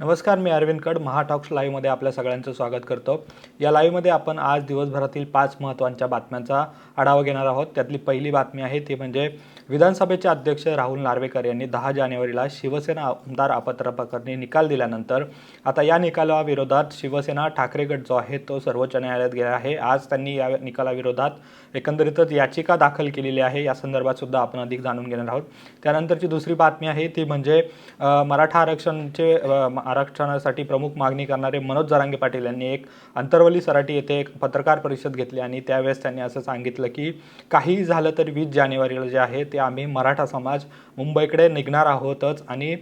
नमस्कार मी अरविंद कड महाटॉक्स लाईव्हमध्ये आपल्या सगळ्यांचं स्वागत करतो. या लाईव्हमध्ये आपण आज दिवसभरातील पाच महत्त्वांच्या बातम्यांचा आढावा घेणार आहोत. त्यातली पहिली बातमी आहे ती म्हणजे विधानसभेचे अध्यक्ष राहुल नार्वेकर यांनी दहा जानेवारीला शिवसेना आमदार अपात्र प्रकरणी निकाल दिल्यानंतर आता या निकालाविरोधात शिवसेना ठाकरे गट जो आहे तो सर्वोच्च न्यायालयात गेला आहे. आज त्यांनी या निकालाविरोधात एकंदरीतच याचिका दाखल केलेली आहे. या संदर्भात सुद्धा आपण अधिक जाणून घेणार आहोत. त्यानंतरची दुसरी बातमी आहे ती म्हणजे मराठा आरक्षणचे आरक्षणासाठी प्रमुख मागणी करणारे मनोज जरांगे पाटील यांनी एक अंतरवली सराटी येथे एक पत्रकार परिषद घेतली आणि त्यावेळेस त्यांनी असं सांगितलं की काही झालं तर वीस जानेवारीला जे आहे ते आम्ही मराठा समाज मुंबईकडे निघणार आहोतच आणि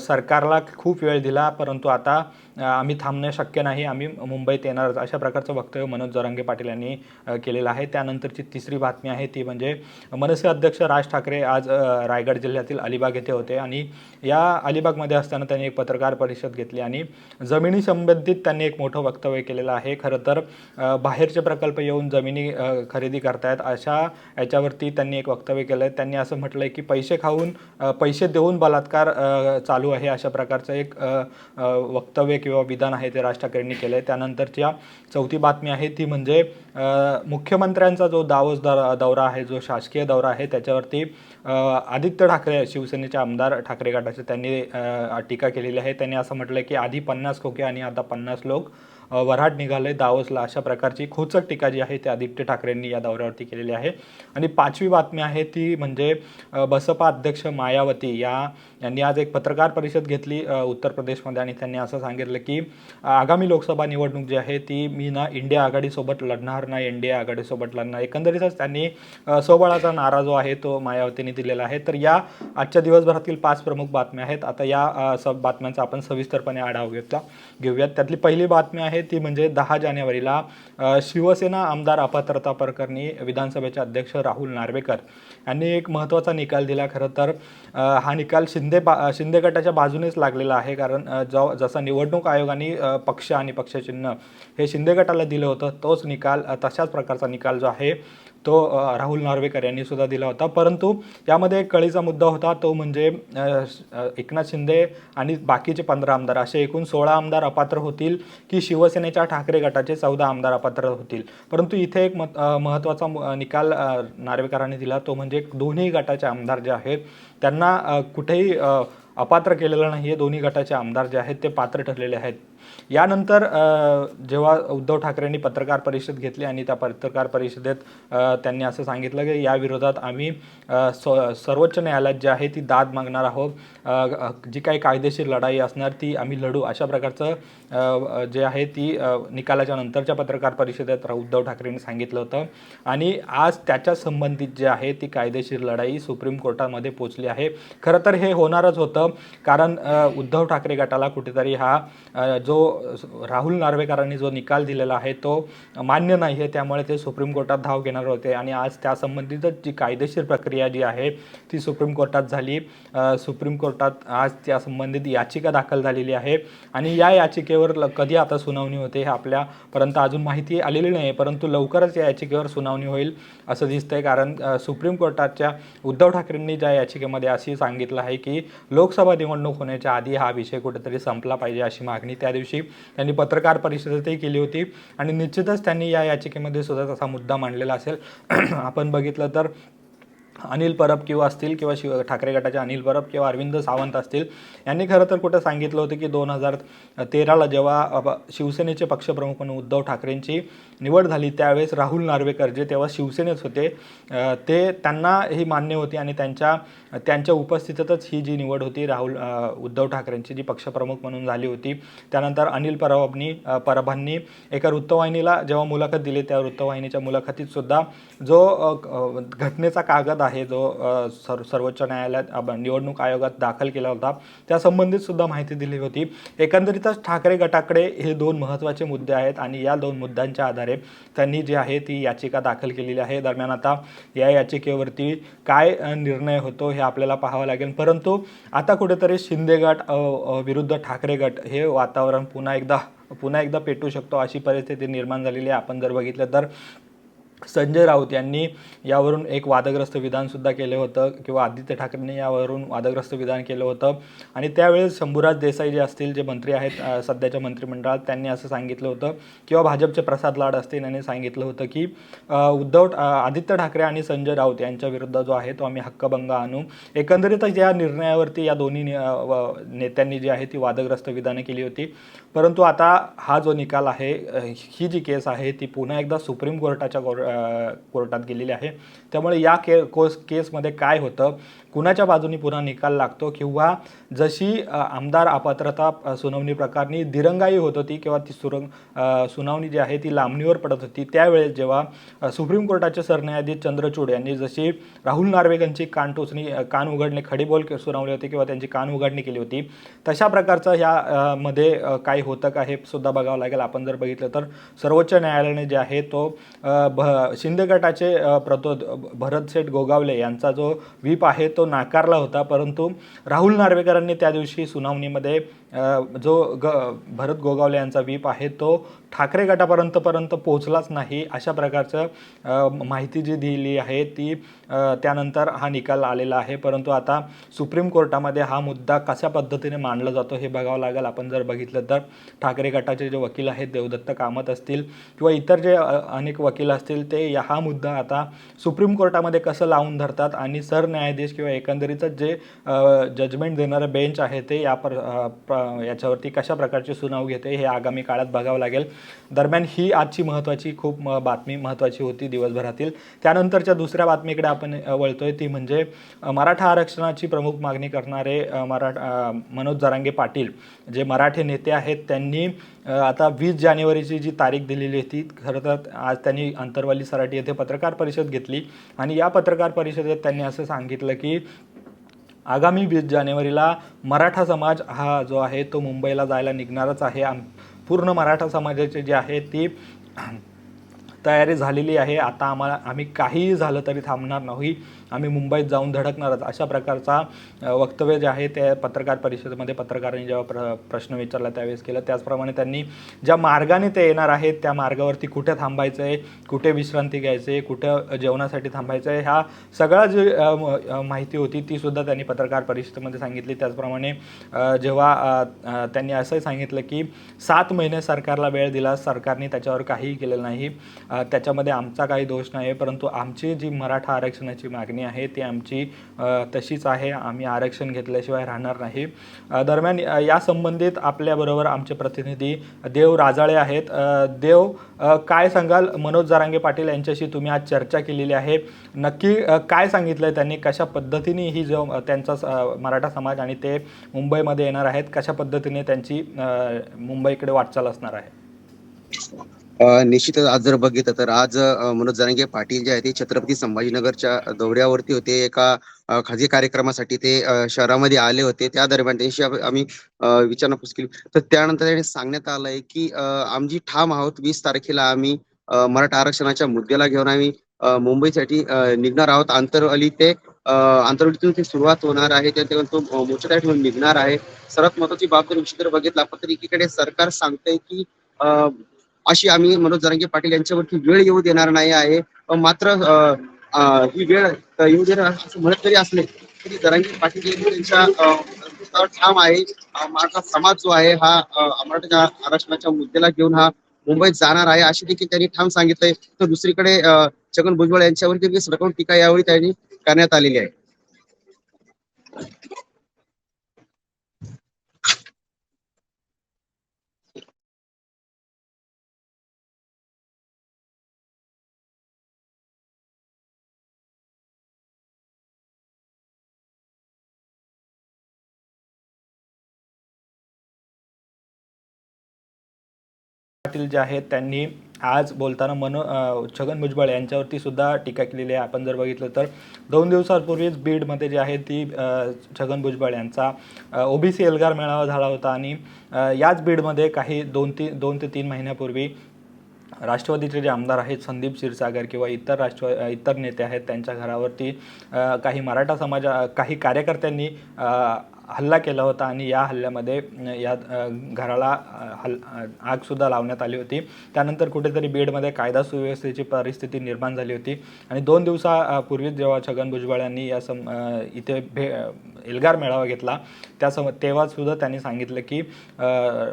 सरकारला खूप वेळ दिला परंतु आता आम्ही थांबणं शक्य नाही. आम्ही मुंबईत येणारच अशा प्रकारचं वक्तव्य मनोज जरांगे पाटील यांनी केलेलं आहे. त्यानंतरची तिसरी बातमी आहे ती म्हणजे मनसे अध्यक्ष राज ठाकरे आज रायगड जिल्ह्यातील अलिबाग येथे होते आणि या अलिबागमध्ये असताना त्यांनी एक पत्रकार परिषद घेतली आणि जमिनी संबंधित त्यांनी एक मोठं वक्तव्य केलेलं आहे. खरं तर बाहेरचे प्रकल्प येऊन जमिनी खरेदी करतायत अशा याच्यावरती त्यांनी एक वक्तव्य केलं आहे त्यांनी असं म्हटलं आहे की पैसे खाऊन पैसे देऊन बलात्कार चालू आहे अशा प्रकारचं एक वक्तव्य किंवा विधान आहे ते राज ठाकरेंनी केलं आहे त्यानंतरच्या चौथी बातमी आहे ती म्हणजे मुख्यमंत्र्यांचा जो दावोस दौरा आहे जो शासकीय दौरा आहे त्याच्यावरती आदित्य ठाकरे शिवसेनेचे आमदार ठाकरे गटाचे त्यांनी टीका केलेली आहे. त्यांनी असं म्हटलं की आधी पन्नास खोके आणि आता पन्नास लोक वऱ्हाड आहे दावोसला अशा प्रकारची खोचक टीका जी आहे ती आदित्य ठाकरेंनी या दौऱ्यावरती केलेली आहे. आणि पाचवी बातमी आहे ती म्हणजे बसपा अध्यक्ष मायावती या यांनी आज एक पत्रकार परिषद घेतली उत्तर प्रदेशमध्ये. आणि त्यांनी असं सांगितलं की आगामी लोकसभा निवडणूक जी आहे ती मी ना इंडिया आघाडीसोबत लढणार नाही इंडिया आघाडीसोबत लढणार एकंदरीतच त्यांनी अ, स्वबळाचा नारा जो आहे तो मायावतीने दिलेला आहे. तर या आजच्या दिवसभरातील पाच प्रमुख बातम्या आहेत. आता या सब बातम्यांचा आपण सविस्तरपणे आढावा घेतला घेऊयात. त्यातली पहिली बातमी आहे ती म्हणजे दहा जानेवारीला शिवसेना आमदार अपात्रता प्रकरणी विधानसभेचे अध्यक्ष राहुल नार्वेकर यांनी एक महत्त्वाचा निकाल दिला. खरं तर हा निकाल शिंदे बा शिंदे गटाच्या बाजूनेच लागलेला आहे. कारण जो जसा निवडणूक आयोगाने पक्ष आणि पक्षचिन्ह हे शिंदे गटाला दिलं होतं तोच निकाल तशाच प्रकारचा निकाल जो आहे तो राहुल नार्वेकर यांनी सुद्धा दिला होता. परंतु यामध्ये एक कळीचा मुद्दा होता तो म्हणजे एकनाथ शिंदे आणि बाकीचे पंधरा आमदार असे एकूण सोळा आमदार अपात्र होतील की शिवसेनेच्या ठाकरे गटाचे चौदा आमदार अपात्र होतील. परंतु इथे एक मत महत्त्वाचा निकाल नार्वेकरांनी दिला तो म्हणजे दोन्ही गटाचे आमदार जे आहेत त्यांना कुठेही अपात्र केलेलं नाही आहे दोन्ही गटाचे आमदार जे आहेत ते पात्र ठरलेले आहेत. यानंतर जेव्हा उद्धव ठाकरेंनी पत्रकार परिषद घेतली आणि त्या पत्रकार परिषदेत त्यांनी असं सांगितलं की या विरोधात आम्ही सर्वोच्च न्यायालयात जे आहे ती दाद मागणार आहोत. जी काही कायदेशीर लढाई असणार ती आम्ही लढू. अशा प्रकारचं जे आहे ती निकालाच्या नंतरच्या पत्रकार परिषदेत उद्धव ठाकरेंनी सांगितलं होतं. आणि आज त्याच्या संबंधित जे आहे ती कायदेशीर लढाई सुप्रीम कोर्टामध्ये पोचली आहे. खरं तर हे होणारच होतं कारण उद्धव ठाकरे गटाला कुठेतरी हा जो राहुल नार्वेकरांनी जो निकाल दिलेला आहे तो मान्य नाही आहे. त्यामुळे ते सुप्रीम कोर्टात धाव घेणार होते. आणि आज त्यासंबंधितच जी कायदेशीर प्रक्रिया जी आहे ती सुप्रीम कोर्टात झाली. सुप्रीम कोर्ट कोर्टात आज त्या संबंधित याचिका दाखल झालेली आहे. आणि या याचिकेवर ल- कधी आता सुनावणी होते हे आपल्यापर्यंत अजून माहिती आलेली नाही आहे परंतु लवकरच या याचिकेवर सुनावणी होईल असं दिसतंय. कारण सुप्रीम कोर्टाच्या उद्धव ठाकरेंनी ज्या याचिकेमध्ये अशी सांगितलं आहे की लोकसभा निवडणूक होण्याच्या आधी हा विषय कुठेतरी संपला पाहिजे अशी मागणी त्या दिवशी त्यांनी पत्रकार परिषदेतही केली होती. आणि निश्चितच त्यांनी या याचिकेमध्ये सुद्धा तसा मुद्दा मांडलेला असेल. आपण बघितलं तर अनिल परब किंवा असतील किंवा शिव ठाकरे गटाचे अनिल परब किंवा अरविंद सावंत असतील यांनी खरं तर कुठं सांगितलं होतं की दोन हजार तेराला जेव्हा शिवसेनेचे पक्षप्रमुख म्हणून उद्धव ठाकरेंची निवड झाली त्यावेळेस राहुल नार्वेकर जे तेव्हा शिवसेनेत होते ते त्यांना ही मान्य होती आणि त्यांच्या त्यांच्या उपस्थितीतच ही जी निवड होती राहुल उद्धव ठाकरेंची जी पक्षप्रमुख म्हणून झाली होती त्यानंतर अनिल परबांनी परबांनी एका वृत्तवाहिनीला जेव्हा मुलाखत दिली त्या वृत्तवाहिनीच्या मुलाखतीत सुद्धा जो घटनेचा कागद आहे जो सर सर्वोच्च न्यायालयात निवडणूक आयोगात दाखल केला होता. त्या संबंधित सुद्धा माहिती दिली होती. एकंदरीतच ठाकरे गटाकडे हे दोन महत्त्वाचे मुद्दे आहेत आणि या दोन मुद्द्यांच्या आधारे त्यांनी जी आहे ती याचिका दाखल केलेली आहे. दरम्यान आता या याचिकेवरती काय निर्णय होतो हे आपल्याला पाहावं लागेल. परंतु आता कुठेतरी शिंदे गट विरुद्ध ठाकरे गट हे वातावरण पुन्हा एकदा पुन्हा एकदा पेटू शकतो अशी परिस्थिती निर्माण झालेली आहे. आपण जर बघितलं तर संजय राऊत यांनी यावरून एक वादग्रस्त विधानसुद्धा केलं होतं किंवा आदित्य ठाकरेंनी यावरून वादग्रस्त विधान केलं होतं. आणि त्यावेळेस शंभूराज देसाई जे असतील जे मंत्री आहेत सध्याच्या मंत्रिमंडळात त्यांनी असं सांगितलं होतं किंवा भाजपचे प्रसाद लाड असतील यांनी सांगितलं होतं की उद्धव आदित्य ठाकरे आणि संजय राऊत यांच्या विरुद्ध जो आहे तो आम्ही हक्कभंग आणू. एकंदरीतच या निर्णयावरती या दोन्ही नेत्यांनी जी आहे ती वादग्रस्त विधानं केली होती. परंतु आता हा जो निकाल आहे ही जी केस आहे ती पुन्हा एकदा सुप्रीम कोर्टाच्या कोर- कोर्टात गेलेली आहे. त्यामुळे या के कोस केसमध्ये काय होतं? कुणाच्या बाजूनी पुन्हा निकाल लागतो किंवा जशी आमदार अपात्रता सुनावणी प्रकरणी दिरंगाई होत होती किंवा ती सुरंग सुनावणी जी आहे ती लांबणीवर पडत होती त्यावेळेस जेव्हा सुप्रीम कोर्टाचे सरन्यायाधीश चंद्रचूड यांनी जशी राहुल नार्वेकरांची कान टोचणी कान उघडणे खडीबोल के- होते किंवा त्यांची कान उघडणी केली होती तशा प्रकारचं ह्या मध्ये काय होतं का हे सुद्धा बघावं लागेल. आपण जर बघितलं तर सर्वोच्च न्यायालयाने जे आहे तो भ शिंदे गटाचे प्रतोद भरतसेठ गोगावले यांचा जो व्हीप आहे तो नाकारला होता परंतु राहुल नार्वेकरांनी त्या दिवशी सुनावणीमध्ये जो ग भरत गोगावले यांचा व्हीप आहे तो ठाकरे गटापर्यंत पर्यंत पोहोचलाच नाही. अशा प्रकारचं माहिती जी दिली आहे ती त्यानंतर हा निकाल आलेला आहे. परंतु आता सुप्रीम कोर्टामध्ये हा मुद्दा कशा पद्धतीने मांडला जातो हे बघावं लागेल. आपण जर बघितलं तर ठाकरे गटाचे जे वकील आहेत देवदत्त कामत असतील किंवा इतर जे अनेक वकील असतील ते हा मुद्दा आता सुप्रीम कोर्टामध्ये कसं लावून धरतात आणि सरन्यायाधीश किंवा एकंदरीतच जे जजमेंट देणारं बेंच आहे ते या पर प्र- याच्यावरती कशा प्रकारची सुनाव घेते हे आगामी काळात बघावं लागेल. दरम्यान ही आजची महत्त्वाची खूप म- बातमी महत्त्वाची होती दिवसभरातील. त्यानंतरच्या दुसऱ्या बातमीकडे आपण वळतोय ती म्हणजे मराठा आरक्षणाची प्रमुख मागणी करणारे मराठा मनोज जरांगे पाटील जे मराठे नेते आहेत त्यांनी आता वीस जानेवारीची जी तारीख दिलेली होती खरं तर आज त्यांनी अंतरवाली सराटी येथे पत्रकार परिषद घेतली. आणि या पत्रकार परिषदेत त्यांनी असं सांगितलं की आगामी वीस जानेवारीला मराठा समाज हा जो आहे तो मुंबईला जायला निघणारच आहे. आम पूर्ण मराठा समाजाची जी आहे ती तयारी झालेली आहे. आता आम्हाला आम्ही काहीही झालं तरी थांबणार नाही. आम्ही मुंबईत जाऊन धडकणारच. अशा प्रकारचा वक्तव्य जे आहे ते पत्रकार परिषदेमध्ये पत्रकारांनी जेव्हा प्र प्रश्न विचारला त्यावेळेस केलं. त्याचप्रमाणे त्यांनी ज्या मार्गाने ते येणार आहेत त्या मार्गावरती कुठे थांबायचं आहे कुठे विश्रांती घ्यायचं आहे कुठं जेवणासाठी थांबायचं आहे ह्या सगळ्या जी माहिती होती ती सुद्धा त्यांनी पत्रकार परिषदेमध्ये सांगितली. त्याचप्रमाणे जेव्हा त्यांनी असंही सांगितलं की सात महिने सरकारला वेळ दिला सरकारने त्याच्यावर काहीही केलेलं नाही. त्याच्यामध्ये आमचा काही दोष नाही आहे परंतु आमची जी मराठा आरक्षणाची मागणी आहे ती आमची तशीच आहे. आम्ही आरक्षण घेतल्याशिवाय राहणार नाही. दरम्यान या संबंधित आपल्याबरोबर आमचे प्रतिनिधी देव राजाळे आहेत. देव काय सांगाल? मनोज जारांगे पाटील यांच्याशी तुम्ही आज चर्चा केलेली आहे. नक्की काय सांगितलं त्यांनी? कशा पद्धतीने ही जो त्यांचा स- मराठा समाज आणि ते मुंबईमध्ये येणार आहेत? कशा पद्धतीने त्यांची मुंबईकडे वाटचाल असणार आहे? निश्चितच आज जर बघितलं तर आज मनोज जरांगे पाटील जे आहे ते छत्रपती संभाजीनगरच्या दौऱ्यावरती होते. एका खाजगी कार्यक्रमासाठी ते शहरामध्ये आले होते. त्या दरम्यान त्यांची आम्ही विचारणापूस विचारपूस केली. तर त्यानंतर त्यांनी सांगण्यात आलंय की आमची ठाम आहोत वीस तारखेला आम्ही मराठा आरक्षणाच्या मुद्द्याला घेऊन आम्ही मुंबईसाठी निघणार आहोत. आंतरअली ते आंतरवलीतून ती सुरुवात होणार आहे. त्या तो मोर्चा त्या ठिकाणी निघणार आहे. सर्वात महत्वाची बाब जर विषय जर बघितला आपण तर एकीकडे सरकार सांगतंय की अ, अशी आम्ही मनोज जरांगे पाटील यांच्यावरती वेळ येऊ देणार नाही आहे. मात्र ही वेळ येऊ देणार असं म्हणत जरी असले तरी जरांगे पाटील यांच्या ठाम आहे. मराठा समाज जो आहे हा मराठा आरक्षणाच्या मुद्द्याला घेऊन हा मुंबईत जाणार आहे अशी देखील त्यांनी ठाम सांगितलंय. तर दुसरीकडे छगन भुजबळ यांच्यावरती देखील सडकून टीका यावेळी त्यांनी करण्यात आलेली आहे. पाटील जे आहेत त्यांनी आज बोलताना मनो छगन भुजबळ यांच्यावरती सुद्धा टीका केलेली आहे. आपण जर बघितलं तर दोन दिवसांपूर्वीच बीडमध्ये जे आहे ती छगन भुजबळ यांचा ओबीसी एल्गार मेळावा झाला होता आणि याच बीडमध्ये काही दोन तीन दोन ते तीन महिन्यापूर्वी राष्ट्रवादीचे जे आमदार आहेत संदीप क्षीरसागर किंवा इतर राष्ट्र इतर नेते आहेत त्यांच्या घरावरती काही मराठा समाजा काही कार्यकर्त्यांनी हल्ला केला होता आणि या हल्ल्यामध्ये या घराला हल आगसुद्धा लावण्यात आली होती. त्यानंतर कुठेतरी बीडमध्ये कायदा सुव्यवस्थेची परिस्थिती निर्माण झाली होती. आणि दोन दिवसापूर्वीच जेव्हा छगन भुजबळ यांनी या सम इथे भे एल्गार मेळावा घेतला. त्या सम तेव्हा सुद्धा त्यांनी सांगितलं की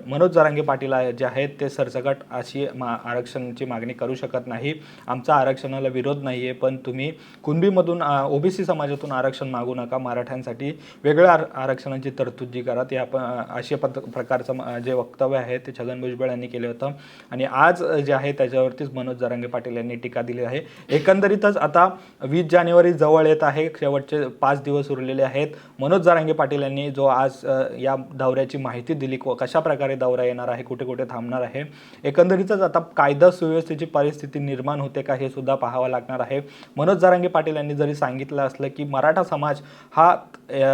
मनोज जरांगे पाटील आहे- जे आहेत ते सरसकट अशी मा आरक्षणाची मागणी करू शकत नाही. आमचा आरक्षणाला विरोध नाही आहे पण तुम्ही कुणबीमधून ओबीसी समाजातून आरक्षण मागू नका. मराठ्यांसाठी वेगळ्या आर आरक्षणाची तरतूद जी करा ते आपण अशा पद प्रकारचं जे वक्तव्य आहे ते छगन भुजबळ यांनी केलं होतं. आणि आज जे आहे त्याच्यावरतीच मनोज जरांगे पाटील यांनी टीका दिली आहे. एकंदरीतच आता वीस जानेवारी जवळ येत आहे. शेवटचे पाच दिवस उरलेले आहेत. मनोज जारांगे पाटील यांनी जो आज या दौऱ्याची माहिती दिली क- कशा प्रकारे दौरा येणार आहे कुठे कुठे थांबणार आहे एकंदरीतच आता कायदा सुव्यवस्थेची परिस्थिती निर्माण होते का हे सुद्धा पाहावं लागणार आहे. मनोज जारांगे पाटील यांनी जरी सांगितलं असलं की मराठा समाज हा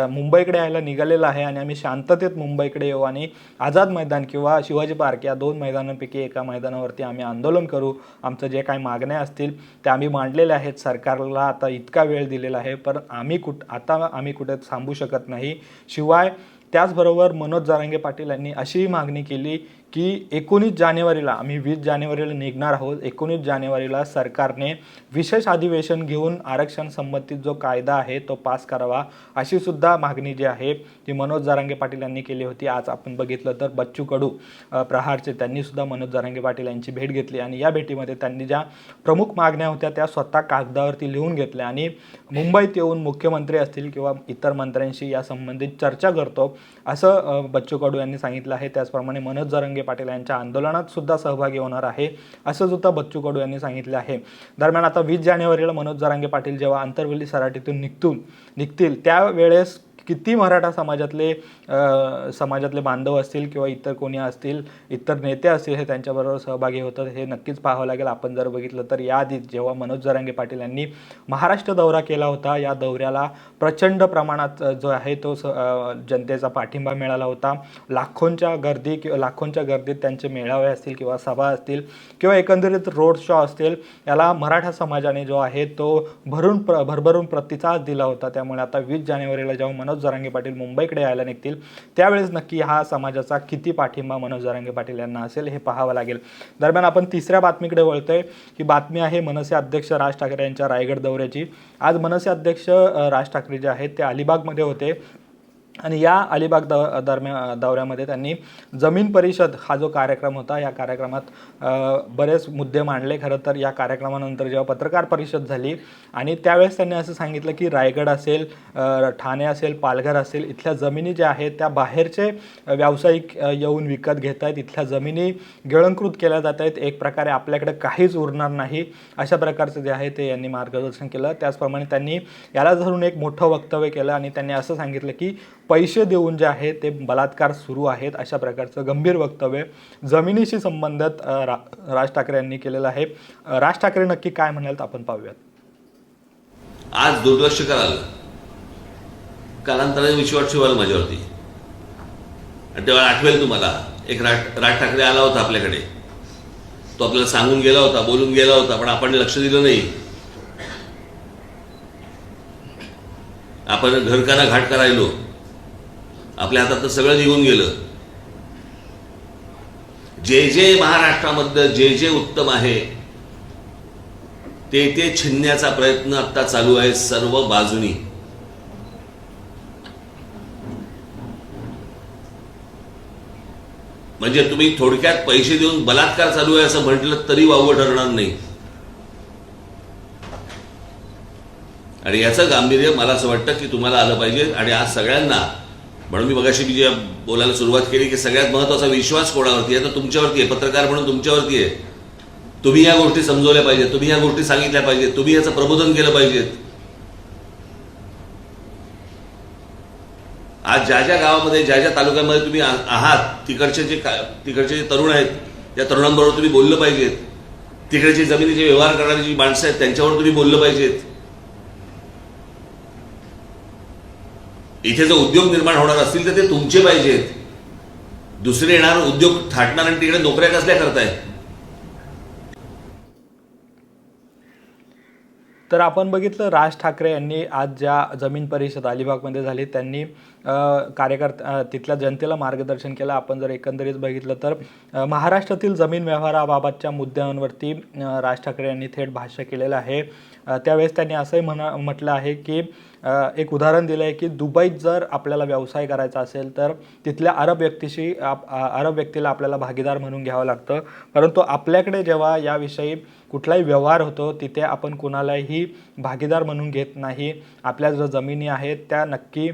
मुंबईकडे यायला निघालेला आहे आणि आम्ही शांततेत मुंबईकडे येऊ आणि आझाद मैदान किंवा शिवाजी पार्क या दोन मैदानांपैकी एका मैदानावरती आम्ही आंदोलन करू आमचं जे काही मागण्या असतील त्या आम्ही मांडलेल्या आहेत. सरकारला आता इतका वेळ दिलेला आहे पण आम्ही कुठ आता आम्ही कुठे थांबू शकत नाही. शिवाय त्याचबरोबर मनोज जारांगे पाटील यांनी अशीही मागणी केली की एकोणीस जानेवारीला आम्ही वीस जानेवारीला निघणार आहोत. एकोणीस जानेवारीला सरकारने विशेष अधिवेशन घेऊन आरक्षण संबंधित जो कायदा आहे तो पास करावा अशी सुद्धा मागणी जी आहे ती मनोज जारांगे पाटील यांनी केली होती. आज आपण बघितलं तर बच्चू कडू प्रहारचे त्यांनी सुद्धा मनोज जारांगे पाटील यांची भेट घेतली आणि या भेटीमध्ये त्यांनी ज्या प्रमुख मागण्या होत्या त्या स्वतः कागदावरती लिहून घेतल्या आणि मुंबईत येऊन मुख्यमंत्री असतील किंवा इतर मंत्र्यांशी या संबंधित चर्चा करतो असं बच्चू कडू यांनी सांगितलं आहे. त्याचप्रमाणे मनोज जारंगे पाटील यांच्या आंदोलनात सुद्धा सहभागी होणार आहे असं सुद्धा बच्चू कडू यांनी सांगितलं आहे. दरम्यान आता वीस जानेवारीला मनोज जरांगे पाटील जेव्हा आंतरवली सराटीतून निघतून निघतील त्यावेळेस किती मराठा समाजातले समाजातले बांधव असतील किंवा इतर कोणी असतील इतर नेते असतील हे त्यांच्याबरोबर सहभागी होतात हे नक्कीच पाहावं लागेल. आपण जर बघितलं तर याआधी जेव्हा मनोज जरांगे पाटील यांनी महाराष्ट्र दौरा केला होता या दौऱ्याला प्रचंड प्रमाणात जो आहे तो स- जनतेचा पाठिंबा मिळाला होता. लाखोंच्या गर्दी किंवा लाखोंच्या गर्दीत त्यांचे मेळावे असतील किंवा सभा असतील किंवा एकंदरीत रोड शो असतील याला मराठा समाजाने जो आहे तो भरून प्र भरभरून प्रतिसाद दिला होता. त्यामुळे आता वीस जानेवारीला जेव्हा मनोज जरांगे पाटील मुंबईकडे यायला निघतील. त्यावेळेस नक्की हा समाजाचा किती पाठिंबा मनोज जरांगे पाटील यांना असेल हे पाहावं लागेल. दरम्यान आपण तिसऱ्या बातमीकडे वळतोय ही बातमी आहे मनसे अध्यक्ष राज ठाकरे यांच्या रायगड दौऱ्याची. आज मनसे अध्यक्ष राज ठाकरे जे आहेत ते अलिबागमध्ये होते. आणि या अलिबाग द दरम्यान दौऱ्यामध्ये त्यांनी जमीन परिषद हा जो कार्यक्रम होता या कार्यक्रमात बरेच मुद्दे मांडले. खरं तर या कार्यक्रमानंतर जेव्हा पत्रकार परिषद झाली आणि त्यावेळेस त्यांनी असं सांगितलं की रायगड असेल ठाणे असेल पालघर असेल इथल्या जमिनी ज्या आहेत त्या बाहेरचे व्यावसायिक येऊन विकत घेत आहेत. इथल्या जमिनी गिळंकृत केल्या जात आहेत. एक प्रकारे आपल्याकडे काहीच उरणार नाही अशा प्रकारचं जे आहे ते यांनी मार्गदर्शन केलं. त्याचप्रमाणे त्यांनी याला धरून एक मोठं वक्तव्य केलं आणि त्यांनी असं सांगितलं की पैसे देऊन जे आहे ते बलात्कार सुरू आहेत अशा प्रकारचं गंभीर वक्तव्य जमिनीशी संबंधित रा राज ठाकरे यांनी केलेलं आहे. राज ठाकरे नक्की काय म्हणाल तर आपण पाहूयात. आज दुर्लक्ष कराल. कालांतराने विश्वास ठेवाल माझ्यावरती. तेव्हा आठवेल तुम्हाला एक राज राज ठाकरे आला होता आपल्याकडे. तो आपल्याला सांगून गेला होता बोलून गेला होता पण आपण लक्ष दिलं नाही. आपण घरकाना घाट करायलो. आपल्या हातात तर सगळं निघून गेलं. जे जे महाराष्ट्रामधलं जे जे उत्तम आहे ते ते छिनण्याचा प्रयत्न आता चालू आहे सर्व बाजूनी. म्हणजे तुम्ही थोडक्यात पैसे देऊन बलात्कार चालू आहे असं म्हटलं तरी वावं ठरणार नाही. आणि याचं गांभीर्य मला असं वाटतं की तुम्हाला आलं पाहिजे आणि आज सगळ्यांना म्हणून मी मगाशी मी जे बोलायला सुरुवात केली की सगळ्यात महत्त्वाचा विश्वास कोणावरती आहे तर तुमच्यावरती आहे. पत्रकार म्हणून तुमच्यावरती आहे. तुम्ही या गोष्टी समजवल्या पाहिजेत तुम्ही या गोष्टी सांगितल्या पाहिजेत तुम्ही याचं प्रबोधन केलं पाहिजेत. आज ज्या ज्या गावामध्ये ज्या ज्या तालुक्यामध्ये तुम्ही आहात तिकडचे जे का- तिकडचे जे तरुण आहेत त्या तरुणांबरोबर तुम्ही बोललं पाहिजेत. तिकडचे जमिनीचे व्यवहार करणारी जी माणसं आहेत त्यांच्यावर तुम्ही बोललं पाहिजेत. इथे जर उद्योग निर्माण होणार असतील तर ते तुमचे पाहिजेत. दुसरे येणार उद्योग थाटणार आणि तिकडे नोकऱ्या कसल्या करताय? तर आपण बघितलं राज ठाकरे यांनी आज ज्या जमीन परिषद अलिबागमध्ये झाली त्यांनी कार्यकर्ता तिथल्या जनतेला मार्गदर्शन केलं. आपण जर एकंदरीत बघितलं तर महाराष्ट्रातील जमीन व्यवहाराबाबतच्या मुद्द्यांवरती राज ठाकरे यांनी थेट भाष्य केलेलं आहे. त्यावेळेस त्यांनी असंही म्हणा म्हटलं आहे की एक उदाहरण दिलं आहे की दुबईत जर आपल्याला व्यवसाय करायचा असेल तर तिथल्या अरब व्यक्तीशी आप अरब व्यक्तीला आपल्याला भागीदार म्हणून घ्यावं लागतं. परंतु आपल्याकडे जेव्हा याविषयी कुठलाही व्यवहार होतो तिथे आपण कुणालाही भागीदार म्हणून घेत नाही. आपल्या ज्या जमिनी आहेत त्या नक्की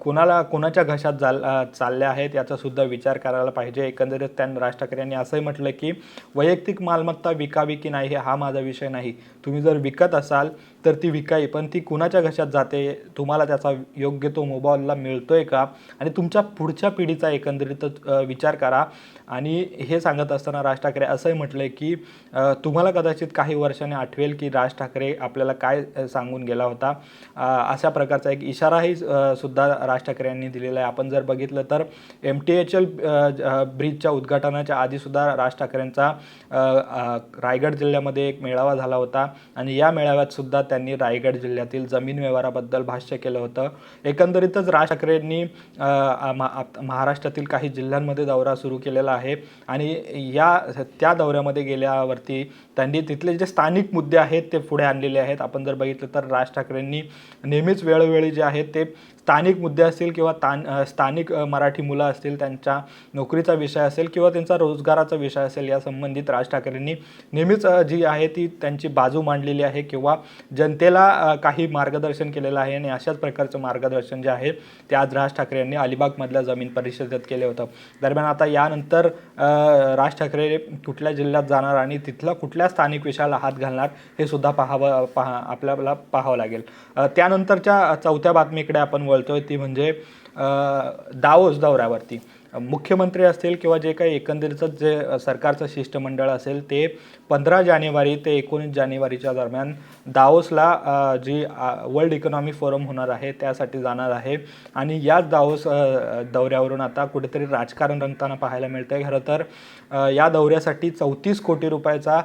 कुणाला कुणाच्या घशात जाल चालल्या आहेत याचासुद्धा विचार करायला पाहिजे. एकंदरीत त्यांनी राज ठाकरे यांनी असंही म्हटलं की वैयक्तिक मालमत्ता विकावी की नाही हा माझा विषय नाही. तुम्ही जर विकत असाल तर ती विकाई पण ती कुणाच्या घशात जाते? तुम्हाला त्याचा योग्य तो मोबाईलला मिळतोय का? आणि तुमच्या पुढच्या पिढीचा एकंदरीतच विचार करा. आणि हे सांगत असताना राज ठाकरे असंही म्हटलंय की तुम्हाला कदाचित काही वर्षांनी आठवेल की राज ठाकरे आपल्याला काय सांगून गेला होता. अशा प्रकारचा एक इशाराही सुद्धा राज ठाकरे यांनी दिलेला आहे. आपण जर बघितलं तर एम टी एच एल ब्रिजच्या उद्घाटनाच्या आधीसुद्धा राज ठाकरेंचा रायगड जिल्ह्यामध्ये एक मेळावा झाला होता. आणि या मेळाव्यात सुद्धा त्यांनी रायगड जिल्ह्यातील जमीन व्यवहाराबद्दल भाष्य केलं होतं. एकंदरीतच राज ठाकरेंनी आप- महाराष्ट्रातील काही जिल्ह्यांमध्ये दौरा सुरू केलेला आहे आणि या त्या दौऱ्यामध्ये गेल्यावरती त्यांनी तिथले जे स्थानिक मुद्दे आहेत ते पुढे आणलेले आहेत. आपण जर बघितलं तर राज ठाकरेंनी नेहमीच वेळोवेळी जे आहेत ते स्थानिक मुद्दे असतील किंवा तान स्थानिक मराठी मुलं असतील त्यांच्या नोकरीचा विषय असेल किंवा त्यांचा रोजगाराचा विषय असेल या संबंधित राज ठाकरेंनी नेहमीच जी आहे ती त्यांची बाजू मांडलेली आहे किंवा जनतेला काही मार्गदर्शन केलेलं आहे आणि अशाच प्रकारचं मार्गदर्शन जे आहे ते आज राज ठाकरे यांनी अलिबागमधल्या जमीन परिषदेत केलं होतं. दरम्यान आता यानंतर राज ठाकरे कुठल्या जिल्ह्यात जाणार आणि तिथला कुठल्या स्थानिक विषयाला हात घालणार हे सुद्धा पाहावं पहा आपल्याला पाहावं लागेल. त्यानंतरच्या चौथ्या बातमीकडे आपण वळतोय ती म्हणजे दावोस दौऱ्यावरती. मुख्यमंत्री असतील किंवा जे काही एकंदरीतच जे सरकारचं शिष्टमंडळ असेल ते पंधरा जानेवारी ते एकोणीस जानेवारीच्या दरम्यान दाओसला जी वर्ल्ड इकॉनॉमी फोरम होणार आहे त्यासाठी जाणार आहे. आणि याच दाओस दौऱ्यावरून आता कुठेतरी राजकारण रंगताना पाहायला मिळतं आहे खरं तर या दौऱ्यासाठी चौतीस कोटी रुपयाचा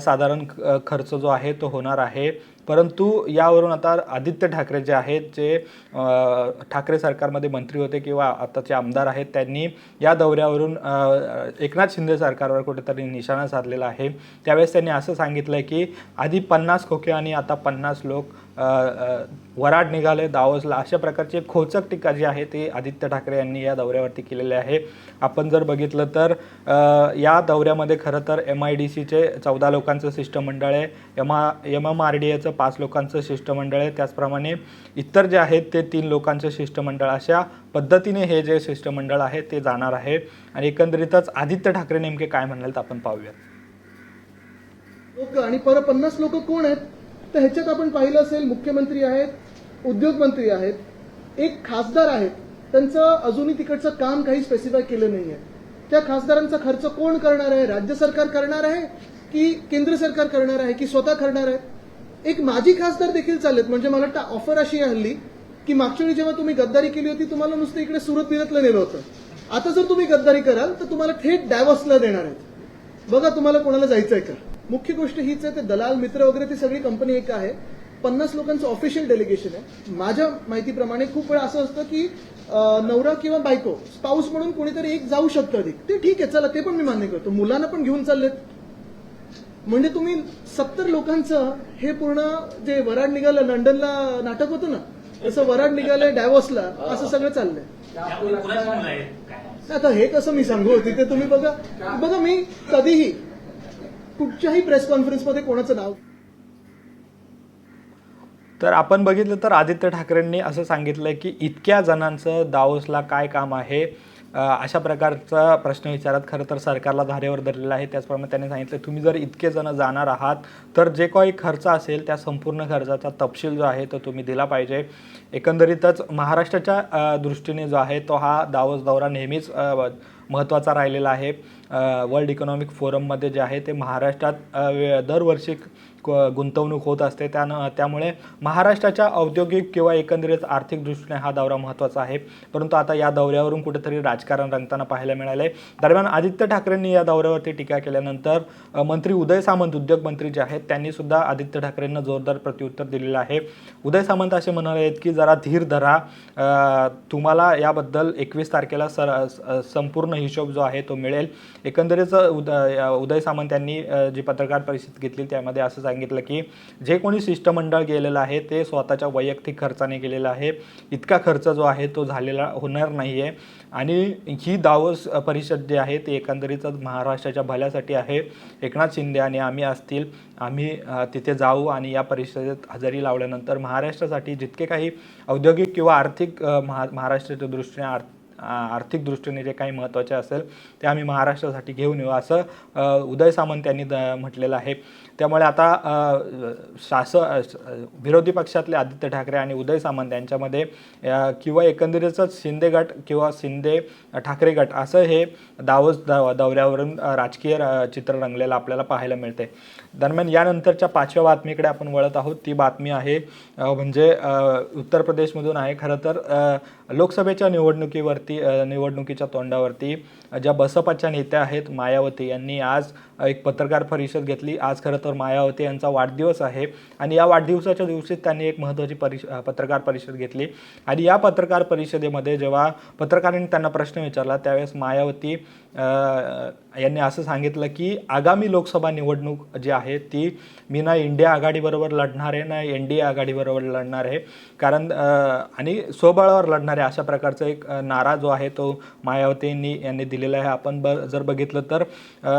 साधारण खर्च जो आहे तो होणार आहे. परंतु यावरून आता आदित्य ठाकरे जे आहेत जे ठाकरे सरकारमध्ये मंत्री होते किंवा आताचे आमदार आहेत त्यांनी या दौऱ्यावरून एकनाथ शिंदे सरकारवर कुठेतरी निशाणा साधलेला आहे. त्यावेळेस त्यांनी असं सांगितलं आहे की आधी पन्नास खोके आणि आता पन्नास लोक वराड निघाले दावोसला अशा प्रकारची खोचक टीका जी आहे ती आदित्य ठाकरे यांनी या दौऱ्यावरती केलेली आहे. आपण जर बघितलं तर या दौऱ्यामध्ये खरं तर एम आय डी सीचे चौदा लोकांचं शिष्टमंडळ आहे. एम आ एम एम आर डी एचं पाच लोकांचं शिष्टमंडळ आहे. त्याचप्रमाणे इतर जे आहेत ते तीन लोकांचं शिष्टमंडळ अशा पद्धतीने हे जे शिष्टमंडळ आहे ते जाणार आहे. आणि एकंदरीतच आदित्य ठाकरे नेमके काय म्हणाले आपण पाहूयात. लोक आणि पर पन्नास लोक कोण आहेत? तर ह्याच्यात आपण पाहिलं असेल मुख्यमंत्री आहेत उद्योगमंत्री आहेत एक खासदार आहेत. त्यांचं अजूनही तिकडचं काम काही स्पेसिफाय केलं नाहीये. त्या खासदारांचा खर्च कोण करणार आहे? राज्य सरकार करणार आहे की केंद्र सरकार करणार आहे की स्वतः करणार आहे? एक माजी खासदार देखील चालेल म्हणजे मला वाटतं ऑफर अशी हल्ली की मागच्या वेळी जेव्हा तुम्ही गद्दारी केली होती तुम्हाला नुसतं इकडे सुरत बिरतला नेलं होतं. आता जर तुम्ही गद्दारी कराल तर तुम्हाला थेट डॅवसला देणार आहेत. बघा तुम्हाला कोणाला जायचंय का? मुख्य गोष्ट हीच आहे ते दलाल मित्र वगैरे ती सगळी कंपनी एक आहे. पन्नास लोकांचं ऑफिशियल डेलिगेशन आहे. माझ्या माहितीप्रमाणे खूप वेळा असं असतं की नवरा किंवा बायको स्पाऊस म्हणून कोणीतरी एक जाऊ शकतं अधिक ते ठीक आहे चला ते पण मी मान्य करतो. मुलांना पण घेऊन चाललेत. म्हणजे तुम्ही सत्तर लोकांचं हे पूर्ण जे वराड निघालं लंडनला नाटक होतं ना तसं वराड निघालंय डॅवॉसला असं सगळं चाललंय. आता हे कसं मी सांगू तिथे तुम्ही बघा. बघा मी कधीही कुठच्याही प्रेस कॉन्फरन्समध्ये कोणाचं नाव तर आपण बघितलं तर आदित्य ठाकरेंनी असं सांगितलंय की इतक्या जणांचं दाओसला काय काम आहे? अशा प्रकारचा प्रश्न विचारत. खरं तर सरकारला धारेवर धरलेला आहे. त्याचप्रमाणे त्यांनी सांगितलं तुम्ही जर इतके जण जाणार आहात तर जे काही खर्च असेल त्या संपूर्ण खर्चाचा तपशील जो आहे तो तुम्ही दिला पाहिजे. एकंदरीतच महाराष्ट्राच्या दृष्टीने जो आहे तो हा दावोस दौरा नेहमीच महत्त्वाचा राहिलेला आहे. वर्ल्ड इकॉनॉमिक फोरममध्ये जे आहे ते महाराष्ट्रात वे- दरवर्षी गुंतवणूक होत असते. त्यानं त्यामुळे महाराष्ट्राच्या औद्योगिक किंवा एकंदरीत आर्थिक दृष्टीने हा दौरा महत्त्वाचा आहे. परंतु आता या दौऱ्यावरून कुठेतरी राजकारण रंगताना पाहायला मिळाले दरम्यान आदित्य ठाकरेंनी या दौऱ्यावरती टीका केल्यानंतर मंत्री उदय सामंत उद्योग मंत्री जे आहेत त्यांनी सुद्धा आदित्य ठाकरेंना जोरदार प्रत्युत्तर दिलेलं आहे. उदय सामंत असे म्हणाले आहेत की जरा धीर धरा. तुम्हाला याबद्दल एकवीस तारखेला सर संपूर्ण हिशोब जो आहे तो मिळेल. एकंदरीत उदय उदय सामंत यांनी जी पत्रकार परिषद घेतली त्यामध्ये असं सांगितलं की जे कोणी शिष्टमंडळ गेलेलं आहे ते स्वतःच्या वैयक्तिक खर्चाने गेलेलं आहे. इतका खर्च जो आहे तो झालेला होणार नाही आहे आणि ही दावोस परिषद जी आहे ती एकंदरीतच महाराष्ट्राच्या भल्यासाठी आहे. एकनाथ शिंदे आणि आम्ही असतील आम्ही तिथे जाऊ आणि या परिषदेत हजेरी लावल्यानंतर महाराष्ट्रासाठी जितके काही औद्योगिक किंवा आर्थिक महा महाराष्ट्राच्या दृष्टीने आर्थ आर्थिक दृष्टीने जे काही महत्त्वाचे असेल ते आम्ही महाराष्ट्रासाठी घेऊन येऊ. असं उदय सामंत यांनी द म्हटलेलं आहे. त्यामुळे आता शास विरोधी पक्षातले आदित्य ठाकरे आणि उदय सामंत यांच्यामध्ये किंवा एकंदरीतच शिंदे गट किंवा शिंदे ठाकरे गट असं हे दावस दौऱ्यावरून राजकीय चित्र रंगलेलं आपल्याला पाहायला मिळते दरम्यान यानंतरच्या पाचव्या बातमीकडे आपण वळत आहोत. ती बातमी आहे म्हणजे उत्तर प्रदेशमधून आहे. खरं तर लोकसभेच्या निवडणुकीवरती निवडणुकीच्या तोंडावरती ज्या बसपाच्या नेत्या आहेत मायावती यांनी आज एक पत्रकार परिषद घेतली. आज खरं तर मायावती यांचा वाढदिवस आहे. आणि या वाढदिवसाच्या दिवशी त्यांनी एक महत्त्वाची परिष पत्रकार परिषद घेतली. आणि या पत्रकार परिषदेमध्ये जेव्हा पत्रकारांनी त्यांना प्रश्न विचारला त्यावेळेस मायावती यांनी असं सांगितलं की आगामी लोकसभा निवडणूक जी आहे ती मी ना इंडिया आघाडीबरोबर लढणार आहे ना एन डी ए आघाडीबरोबर लढणार आहे. कारण आणि स्वबळावर लढणार आहे अशा प्रकारचा एक नारा जो आहे तो मायावतींनी यांनी दिलेला आहे. आपण ब जर बघितलं तर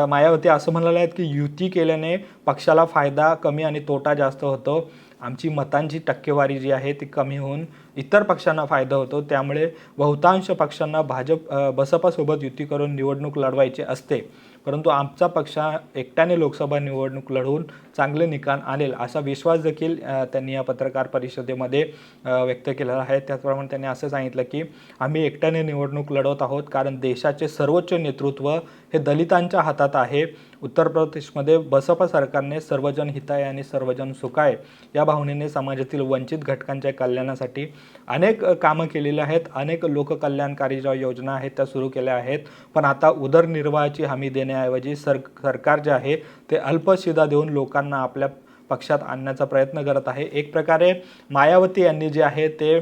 मायावती असं म्हणाले आहेत की युती केल्याने पक्षाला फायदा कमी आणि तोटा जास्त होतो. आमची मतांची टक्केवारी जी आहे ती कमी होऊन इतर पक्षांना फायदा होतो. त्यामुळे बहुतांश पक्षांना भाजप बसपासोबत युती करून निवडणूक लढवायची असते. परंतु आमचा पक्ष एकट्याने लोकसभा निवडणूक लढवून चांगले निकाल आणेल असा विश्वास देखील त्यांनी या पत्रकार परिषदेमध्ये व्यक्त केलेला आहे. त्याचप्रमाणे त्यांनी असं सांगितलं की आम्ही एकट्याने निवडणूक लढवत आहोत कारण देशाचे सर्वोच्च नेतृत्व हे दलितांच्या हातात आहे. उत्तर प्रदेशमध्ये बसपा सरकारने सर्वजन हिताय आणि सर्वजन सुखाय या भावनेने समाजातील वंचित घटकांच्या कल्याणासाठी अनेक कामं केलेली आहेत. अनेक लोककल्याणकारी ज्या योजना आहेत त्या सुरू केल्या आहेत. पण आता उदरनिर्वाहाची हमी देण्याऐवजी सर सरकार जे आहे ते अल्पशिदा देऊन लोकांना आपल्या पक्षात आणण्याचा प्रयत्न करत आहे. एक प्रकारे मायावती यांनी जे आहे ते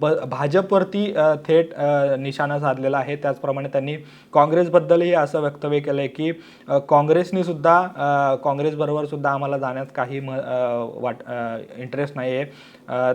ब भाजपवरती थेट निशाणा साधलेला आहे. त्याचप्रमाणे त्यांनी काँग्रेसबद्दलही असं वक्तव्य केलं आहे की अ, काँग्रेसबरोबरसुद्धा सुद्धा आम्हाला जाण्यात काही म वाट इंटरेस्ट नाही आहे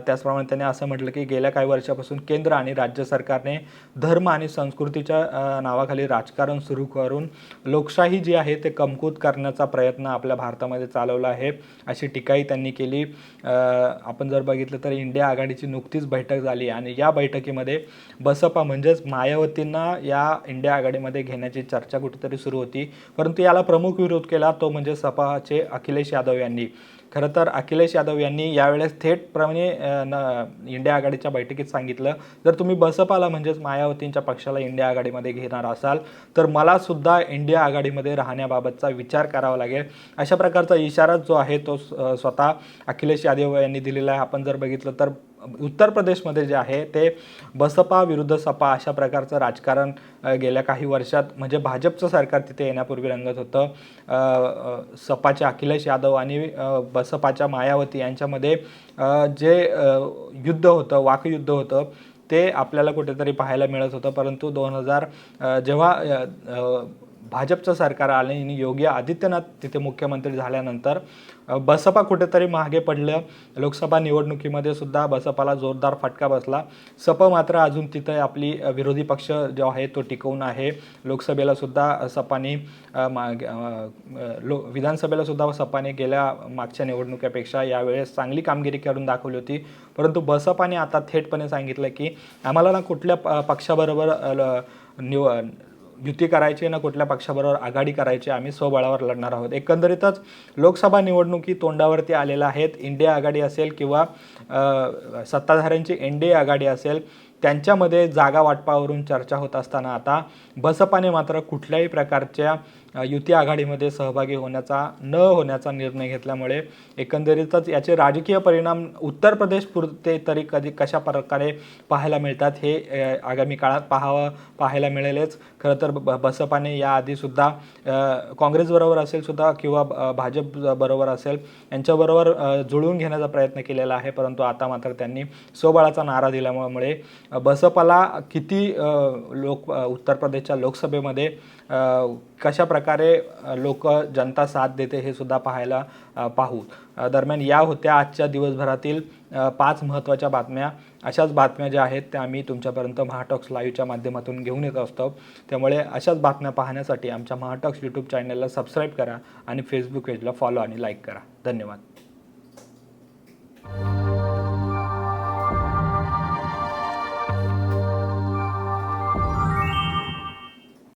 त्याचप्रमाणे त्यांनी असं म्हटलं की गेल्या काही वर्षापासून केंद्र आणि राज्य सरकारने धर्म आणि संस्कृतीच्या नावाखाली राजकारण सुरू करून लोकशाही जी आहे ते कमकुत करण्याचा प्रयत्न आपल्या भारतामध्ये चालवला आहे अशी टीकाही त्यांनी केली. आपण जर बघितलं तर इंडिया आघाडीची नुकतीच बैठक झाली आणि या बैठकीमध्ये बसपा म्हणजेच मायावतींना या इंडिया आघाडीमध्ये घेण्याची चर्चा कुठेतरी सुरू होती. परंतु याला प्रमुख विरोध केला तो म्हणजे सपाचे अखिलेश यादव यांनी. खरं तर अखिलेश यादव यांनी यावेळेस थेटप्रमाणे न इंडिया आघाडीच्या बैठकीत सांगितलं जर तुम्ही बसपाला म्हणजेच मायावतींच्या पक्षाला इंडिया आघाडीमध्ये घेणार असाल तर मला सुद्धा इंडिया आघाडीमध्ये राहण्याबाबतचा विचार करावा लागेल. अशा प्रकारचा इशारा जो आहे तो स्वतः अखिलेश यादव यांनी दिलेला आहे. आपण जर बघितलं तर उत्तर प्रदेशमध्ये जे आहे ते बसपा विरुद्ध सपा अशा प्रकारचं राजकारण गेल्या काही वर्षात म्हणजे भाजपचं सरकार तिथे येण्यापूर्वी रंगत होतं. सपाच्या सपाचे अखिलेश यादव आणि बसपाच्या मायावती यांच्यामध्ये जे युद्ध होतं वाकयुद्ध होतं ते आपल्याला कुठेतरी पाहायला मिळत होतं. परंतु दोन हजार जेव्हा भाजपचं सरकार आलं आणि योगी आदित्यनाथ तिथे मुख्यमंत्री झाल्यानंतर बसपा कुठेतरी मागे पडलं. लोकसभा निवडणुकीमध्ये सुद्धा बसपाला जोरदार फटका बसला. सप मात्र अजून तिथे आपली विरोधी पक्ष जो आहे तो टिकवून आहे. लोकसभेला सुद्धा सपाने मागे लो विधानसभेला सुद्धा सपाने गेल्या मागच्या निवडणुकीपेक्षा यावेळेस चांगली कामगिरी करून दाखवली होती. परंतु बसपाने आता थेटपणे सांगितलं की आम्हाला ना कुठल्या प पक्षाबरोबर ल- निव युती करायची ना कुठल्या पक्षाबरोबर आघाडी करायची आम्ही स्वबळावर लढणार आहोत. एकंदरीतच लोकसभा निवडणुकी तोंडावरती आलेल्या आहेत. इंडिया आघाडी असेल किंवा सत्ताधाऱ्यांची एन डी ए आघाडी असेल त्यांच्यामध्ये जागा वाटपावरून चर्चा होत असताना आता बसपाने मात्र कुठल्याही प्रकारच्या युती आघाडीमध्ये सहभागी होण्याचा न होण्याचा निर्णय घेतल्यामुळे एकंदरीतच याचे राजकीय परिणाम उत्तर प्रदेश पुरते तरी कधी कशा प्रकारे पाहायला मिळतात हे आगामी काळात पाहावं पाहायला मिळेलच. खरं तर ब- बसपाने याआधीसुद्धा काँग्रेसबरोबर असेल सुद्धा किंवा भाजप बरोबर असेल यांच्याबरोबर जुळवून घेण्याचा प्रयत्न केलेला आहे. परंतु आता मात्र त्यांनी स्वबळाचा नारा दिल्यामुळे बसपाला किती लोक उत्तर प्रदेशच्या लोकसभेमध्ये कशा प्रकारे लोक जनता साथ देते हे सुद्धा पाहायला पाहू. दरम्यान या होत्या आजच्या दिवसभरातील पाच महत्त्वाच्या बातम्या. अशाच बातम्या ज्या आहेत त्या आम्ही तुमच्यापर्यंत महाटॉक्स लाईव्हच्या माध्यमातून घेऊन येत असतो. त्यामुळे अशाच बातम्या पाहण्यासाठी आमच्या महाटॉक्स यूट्यूब चॅनलला सबस्क्राईब करा आणि फेसबुक पेजला फॉलो आणि लाईक करा. धन्यवाद.